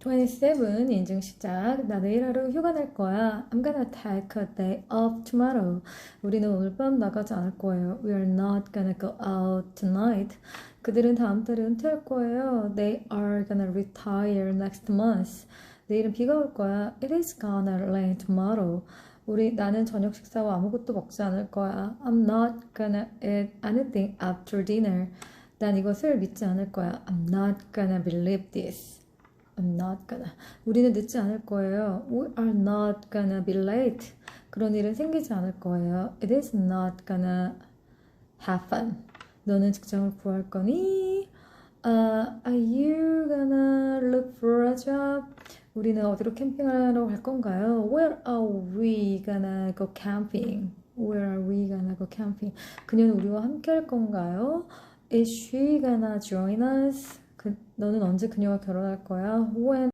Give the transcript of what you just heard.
27 인증 시작. 나 내일 하루 휴가 낼 거야. I'm gonna take a day off tomorrow. 우리는 오늘 밤 나가지 않을 거예요. We are not gonna go out tonight. 그들은 다음 달에 은퇴할 거예요. They are gonna retire next month. 내일은 비가 올 거야. It is gonna rain tomorrow. 우리 나는 저녁 식사 후 아무것도 먹지 않을 거야. I'm not gonna eat anything after dinner. 난 이것을 믿지 않을 거야. I'm not gonna believe this. I'm not gonna. 우리는 늦지 않을 거예요. We are not gonna be late. 그런 일은 생기지 않을 거예요. It is not gonna happen. 너는 직장을 구할 거니? Uh, are you gonna look for a job? 우리는 어디로 캠핑하러 갈 건가요? Where are we gonna go camping? Where are we gonna go camping? 그녀는 우리와 함께 할 건가요? Is she gonna join us? 그, 너는 언제 그녀와 결혼할 거야? When